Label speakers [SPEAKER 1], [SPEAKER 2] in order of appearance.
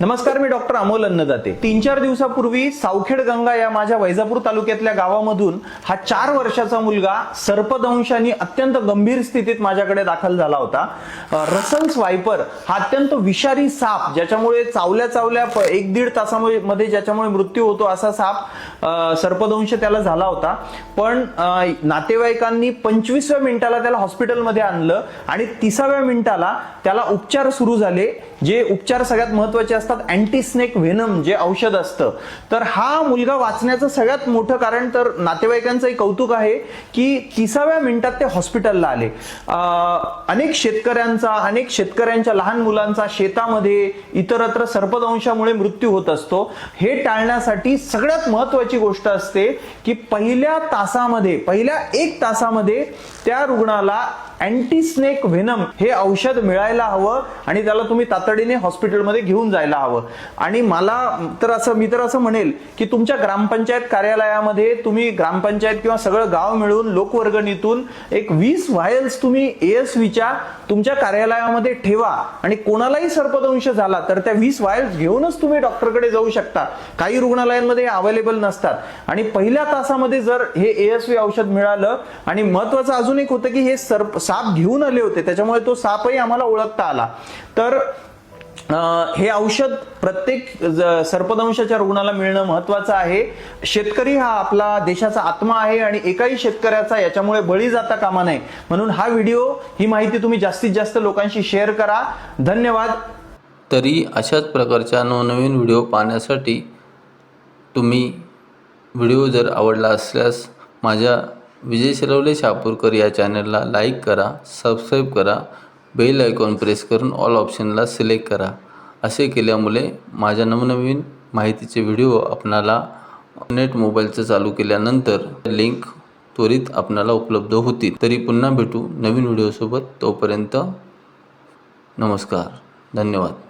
[SPEAKER 1] नमस्कार मी डॉक्टर अमोल अन्नदाते. तीन चार दिवसापूर्वी सावखेड गंगा या माझ्या वैजापूर तालुक्यातल्या गावामधून हा चार वर्षाचा मुलगा सर्पदंशाने अत्यंत गंभीर स्थितीत माझ्याकडे दाखल झाला होता. अ, स्वायपर हा अत्यंत विषारी साप ज्याच्यामुळे चावल्या चावल्या प- एक दीड तासामध्ये मध्ये ज्याच्यामुळे मृत्यू होतो असा साप सर्पदंश त्याला झाला होता. पण नातेवाईकांनी पंचवीसव्या मिनिटाला त्याला हॉस्पिटलमध्ये आणलं आणि तिसाव्या मिनिटाला त्याला उपचार सुरू झाले जे उपचार सगळ्यात महत्त्वाचे असतात अँटी स्नेक व्हेनम जे औषध असतं. तर हा मुलगा वाचण्याचं सगळ्यात मोठं कारण तर नातेवाईकांचंही कौतुक आहे की तिसाव्या मिनिटात ते हॉस्पिटलला आले. अनेक शेतकऱ्यांचा अनेक शेतकऱ्यांच्या लहान मुलांचा शेतामध्ये इतरत्र सर्पदंशामुळे मृत्यू होत असतो. हे टाळण्यासाठी सगळ्यात महत्वाची गोष्ट असते की पहिल्या तासामध्ये पहिल्या एक तासामध्ये त्या रुग्णाला अँटी स्नेक व्हेनम हे औषध मिळायला हवं आणि त्याला तुम्ही तातडीने हॉस्पिटलमध्ये घेऊन जायला हवं आणि मला तर असं मी तर असं म्हणेल की तुमच्या ग्रामपंचायत कार्यालयामध्ये तुम्ही ग्रामपंचायत किंवा सगळं गाव मिळून लोकवर्गणीतून एक वीस व्हायल्स तुम्ही एएसवीच्या तुमच्या कार्यालयामध्ये ठेवा. आणि कोणालाही सर्पदंश झाला तर त्या वीस व्हायल्स घेऊनच तुम्ही डॉक्टरकडे जाऊ शकता. काही रुग्णालयांमध्ये अवेलेबल नसतात. आणि पहिल्या तासामध्ये जर हे एएसवी औषध मिळालं आणि महत्वाचं अजून एक होतं की हे सर्प साप घेऊन आले होते त्याच्यामुळे तो सापही आम्हाला ओळखता आला. तर हे औषध प्रत्येक ज- सर्पदंशाच्या रुग्णाला मिळणं महत्वाचं आहे. शेतकरी हा आपला देशाचा आत्मा आहे आणि एकाही शेतकऱ्याचा याच्यामुळे बळी जाता कामा नये. म्हणून हा व्हिडिओ ही माहिती तुम्ही जास्तीत जास्त लोकांशी शेअर करा. धन्यवाद.
[SPEAKER 2] तरी अशाच प्रकारच्या नवनवीन व्हिडिओ पाहण्यासाठी तुम्ही व्हिडिओ जर आवडला असल्यास माझ्या विजय शिरवले शापूरकर या चॅनलला लाईक करा सबस्क्राईब करा बेल आयकॉन प्रेस करून ऑल ऑप्शनला सिलेक्ट करा. असे केल्यामुळे माझ्या नवनवीन माहितीचे व्हिडिओ आपणाला नेट मोबाईलचं चालू केल्यानंतर लिंक त्वरित आपणाला उपलब्ध होतील. तरी पुन्हा भेटू नवीन व्हिडिओसोबत. तोपर्यंत नमस्कार. धन्यवाद.